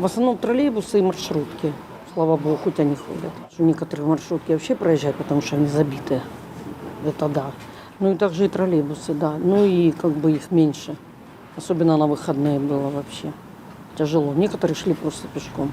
В основном троллейбусы и маршрутки. Слава богу, хоть они ходят. Некоторые маршрутки вообще проезжают, потому что они забиты. Это да. Ну и также и троллейбусы, да. Ну и как бы их меньше. Особенно на выходные было вообще. Тяжело. Некоторые шли просто пешком.